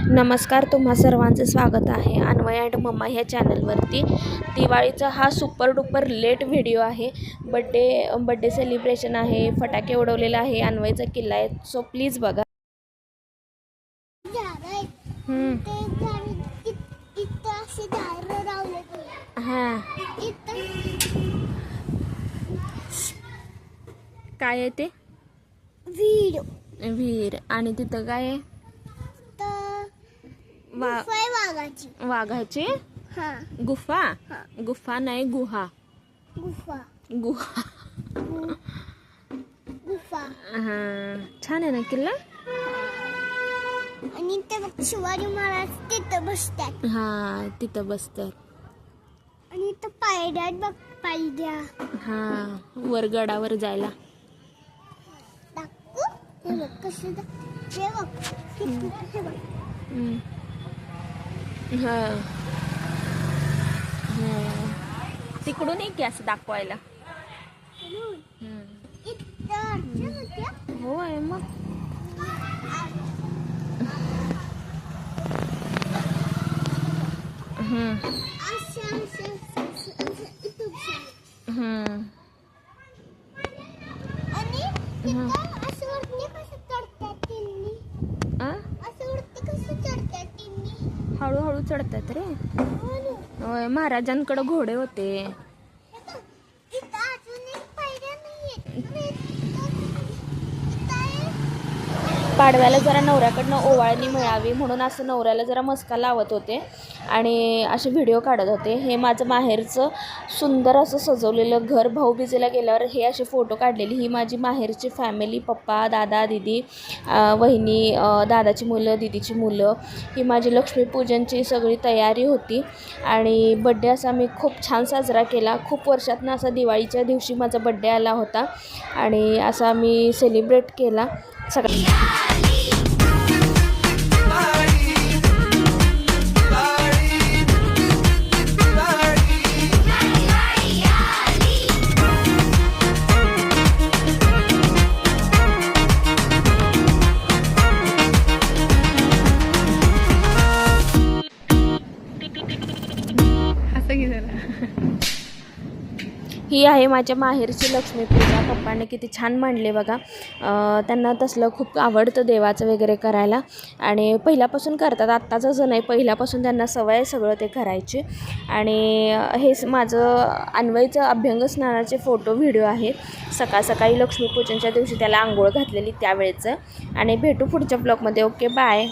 नमस्कार तुम्हा सर्वांचं स्वागत आहे अन्वय अँड मम्मा ह्या चॅनलवरती. दिवाळीचा हा सुपर डुपर लेट व्हिडिओ आहे. बड्डे बड्डे सेलिब्रेशन आहे फटाके उडवलेला आहे अन्वयचा किल्ला आहे. सो प्लीज बघा. हां. काय आहे ते? विहीर विहीर आणि तिथं काय आहे? वा वाघाची. वाघाची? हा. गुफा? हा. गुफा नाही गुहा. गुफा. गुहा. गुफा. हां. छान आहे ना किल्ला? आणि ते बघ शिवाजी महाराज तिथं बसतात. हां तिथं बसतात. आणि इथं पायऱ्या आहेत बघ पायऱ्या. हां वर गडावर जायला. टाकू हे बघ कसं दा- हे बघ हे बघ, हे बघ. हम्म. हा. हा. तिकडून एक गॅस दाखवायला होत्या होय मग हम्म. असं असं असं असं असं इथं बसायचं. हम्म. आणि तिथं असं वरती कसं चढतात त्यांनी आ? असं वरती कसं चढतात त्यांनी हळूहळू चढतात रे. होय महाराजांकडे घोडे होते इथं इथं अजून एक पायऱ्या नाहीये इथं- इथं आहे. पाडव्याला जरा नवऱ्याकडनं ओवाळणी मिळावी म्हणून असं नवऱ्याला जरा मस्का लावत होते. आणि असे व्हिडिओ काढत होते. हे माझं माहेरचं सुंदर असं सजवलेलं घर भाऊबीजेला गेल्यावर हे असे फोटो काढलेले. ही माझी माहेरची फॅमिली पप्पा दादा दिदी वहिनी दादाची मुलं दिदीची मुलं. ही माझी लक्ष्मीपूजनची सगळी तयारी होती. आणि बड्डे असा मी खूप छान साजरा केला. खूप वर्षातनं असा दिवाळीच्या दिवशी माझा बड्डे आला होता. आणि असा मी सेलिब्रेट केला. எக்கச்சக்க Hasta aquí será. ही आहे माझ्या माहेरची लक्ष्मीपूजा. पप्पाने किती छान मांडले बघा. त्यांना तसलं खूप आवडतं देवाचं वगैरे करायला. आणि पहिल्यापासून करतात. आत्ताचं असं नाही पहिल्यापासून त्यांना सवय आहे सगळं ते करायची. आणि हे माझं अन्वयचं अभ्यंग स्नानाचे फोटो व्हिडिओ आहेत सकाळ सकाळी लक्ष्मीपूजनच्या दिवशी त्याला आंघोळ घातलेली त्यावेळेचं. आणि भेटू पुढच्या ब्लॉगमध्ये ओके बाय